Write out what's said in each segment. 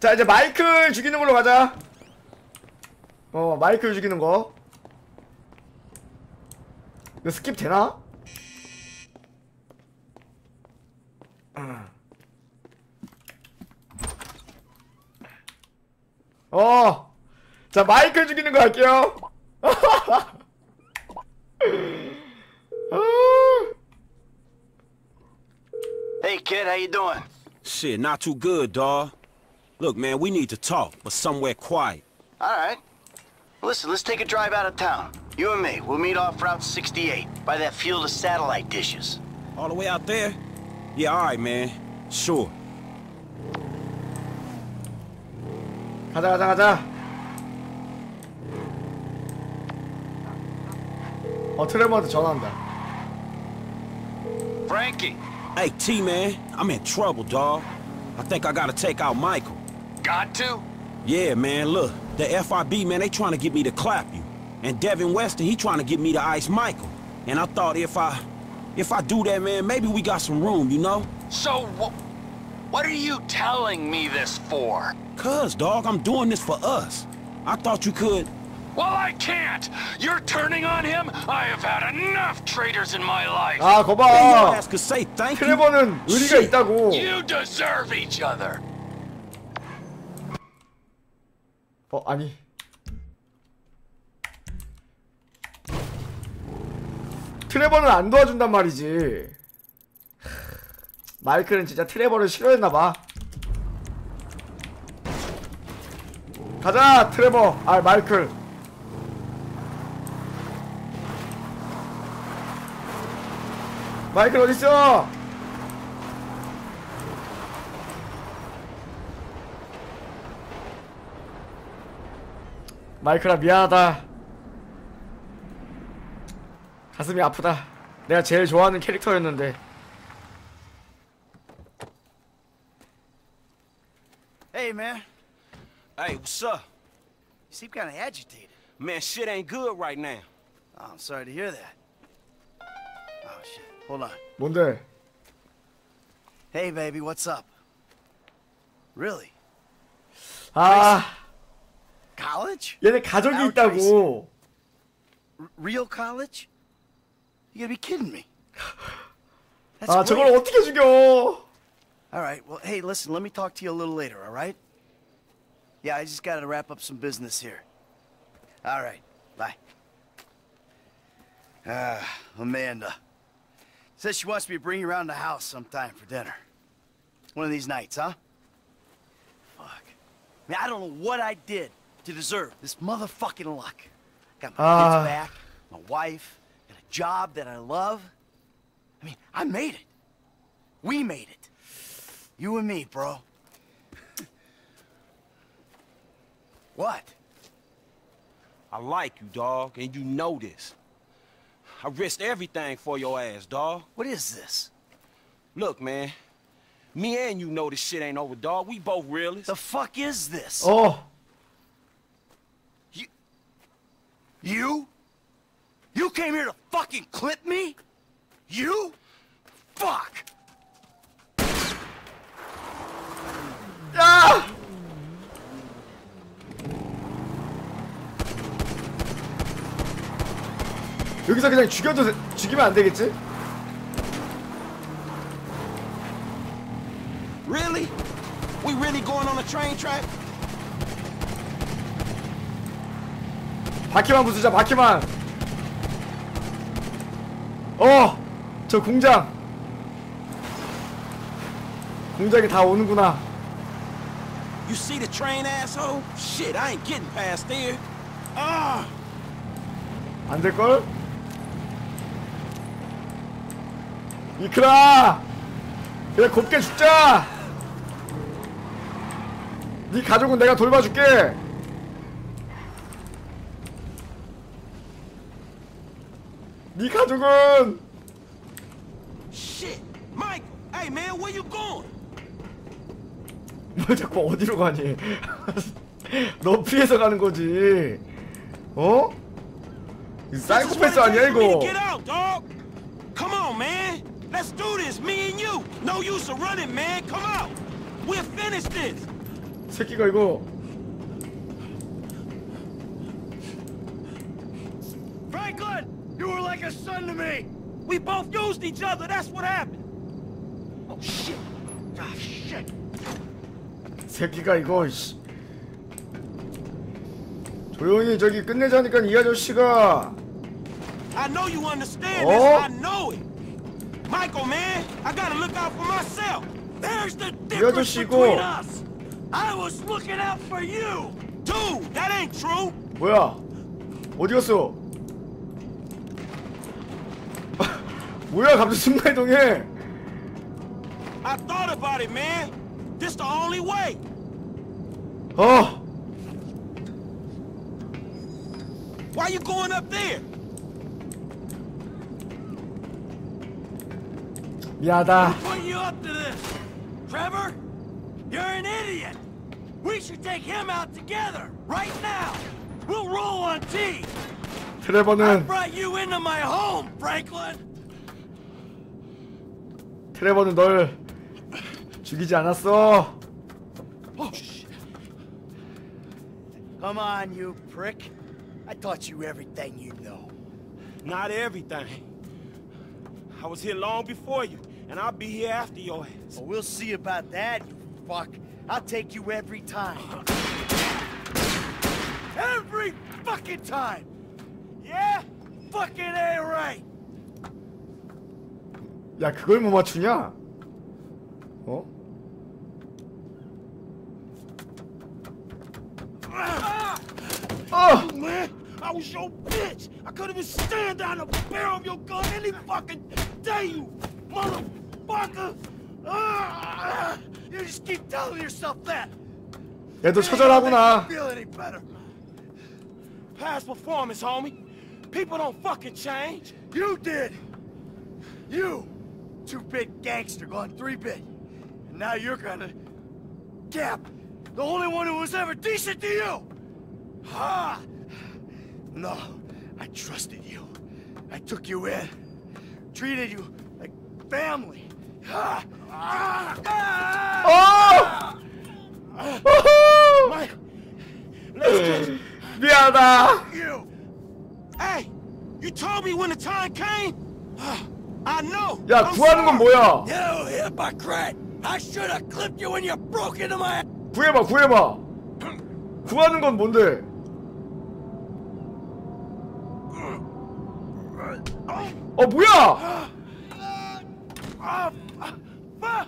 자 이제 마이클 죽이는 걸로 가자 어 마이클 죽이는 거 이거 스킵 되나? 어. 자, 마이클 죽이는 거 할게요. Hey, kid, how you doing? Shit, not too good, dawg. Look, man, we need to talk, but somewhere quiet. All right. Listen, let's take a drive out of town. You and me, we'll meet off Route 68 by that field of satellite dishes. All the way out there? Yeah, all right, man. Sure. 가자, 가자, 가자. 어, 트레버한테 전화한다. Frankie, Hey, T-Man, I'm in trouble, dawg. I think I gotta take out Michael. got to? Yeah, man, look. The FIB, man, they trying to get me to clap you. And Devin Weston, he trying to get me to ice Michael. And I thought if I... If I do that, man, maybe we got some room, you know? So, wh what are you telling me this for? Cuz, dawg, I'm doing this for us. I thought you could... Well, I can't! You're turning on him? I have had enough traitors in my life! 아, Man, your 거봐. ass could say thank you. 트레버는 의리가 Shit. 있다고. You deserve each other! 어, 아니. 트레버는 안 도와준단 말이지. 마이클은 진짜 트레버를 싫어했나봐. 가자, 트레버. 아, 마이클. 마이클 어딨어? 마이클아 미안하다 가슴이 아프다 내가 제일 좋아하는 캐릭터였는데 Hey, man. Hey, what's up? You seem kind of agitated. Man, shit ain't good right now. Oh, I'm sorry to hear that. Oh, shit. Hold on. 뭔데? Hey, baby, what's up? Really? 아 College? 얘네 가족이 Now, 있다고 R- real college? You gotta be kidding me. That's 아 great. 저걸 어떻게 죽여 All right. Well, hey, listen, let me talk to you a little later, all right? Yeah, I just got to wrap up some business here. All right. Bye. Ah, Amanda. Says she wants me to bring you around the house sometime for dinner. One of these nights, huh? Fuck. Man, I don't know what I did to deserve this motherfucking luck. Got my Ah. kids back, my wife, got a job that I love. I mean, I made it. We made it. You and me, bro. what? I like you, dog, and you know this. I risked everything for your ass, dog. What is this? Look, man. Me and you know this shit ain't over, dog. We both realists. The fuck is this? 어 You? You came here to fucking clip me? You? Fuck! 야! 여기서 그냥 죽여도 돼- 죽이면 안 되겠지? Really? We really going on a train track? 바퀴만 부수자 바퀴만 어! 저 공장 공장에 다 오는구나 You see the train, asshole? Shit, I ain't getting past there. Ah! 안 될걸? 이크라! 그냥 곱게 죽자! 네 가족은 내가 돌봐줄게! 네 가족은! Shit! Mike! Hey, man, where you going? 뭘 자꾸 어디로 가니? 너 피해서 가는 거지. 어? 이 사이코패스 아니야 이거? Get out, dog! Come on, man! Let's do this, me and you! No use of running, man! Come out! We'll finish this! 새끼가 이거 Franklin, like a son to me. We both used each other, that's what happened. Oh shit. Ah shit. 새끼가 이거 씨. 조용히 저기 끝내자니까 이 아저씨가 I know you understand Oh. this, I know it. Michael, man, I gotta look out for myself. There's the 이 difference 아저씨고 between us. I was looking out for you. Dude, that ain't true. 뭐야 어디 갔어 뭐야 갑자기 순간이동해 I thought about it, man. This the only way. 어 Why you going up there? 미안하다 Put you up to this. Trevor, you're an idiot. We should take him out together, right now. We'll roll on T. I 트레버는 brought you into my home, Franklin. 트레버는 널 죽이지 않았어 Oh, shit. Come on, you prick. I taught you everything you know. Not everything. I was here long before you, and I'll be here after your ass. Well, we'll see about that, you fuck. I'll take you every time. Every fucking time! Yeah? Fucking A right! 야 그걸 못 맞추냐 어 어! Man, I was your bitch. I could even stand down the barrel of your gun any fucking day, you motherfucker. Ah! You just keep telling yourself that. 얘도 처절하구나 Feel any better? Past performance, homie. People don't fucking change. You did. You, two-bit gangster gone three-bit. And now you're gonna... Gap! The only one who was ever decent to you! Ha! No, I trusted you. I took you in. Treated you like family. Ha! Ah! Ah! Oh! Oh! My... Let's just... You! Hey! You told me when the time came! Ah. 야 구하는 건. 뭐야. 구해봐 구해봐 구하는 건 뭔데 어 뭐야 Ah, ah.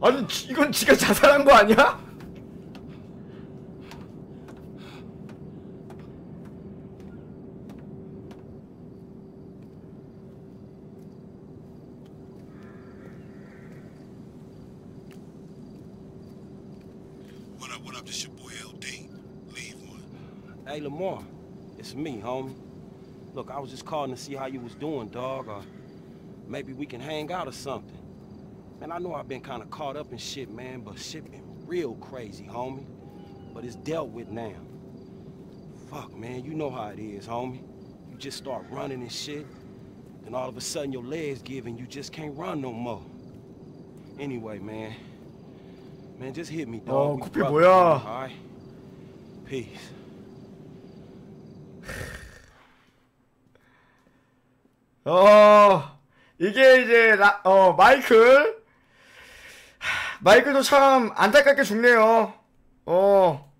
아니 지- 이건 지가 자살한 거 아니야? Up, what up? This your boy LD. Leave one. Hey, Lamar, it's me, homie. Look, I was just calling to see how you was doing, dog, or maybe we can hang out or something. Man, I know I've been kind of caught up in shit, man, but shit been real crazy, homie. But it's dealt with now. Fuck, man, you know how it is, homie. You just start running and shit, then all of a sudden your legs give and you just can't run no more. Anyway, man. Man, just hit me, dog. 어, brothers, 뭐야? Alright? Peace. 어 이게 이제 라, 어 마이클 하, 마이클도 참 안타깝게 죽네요 어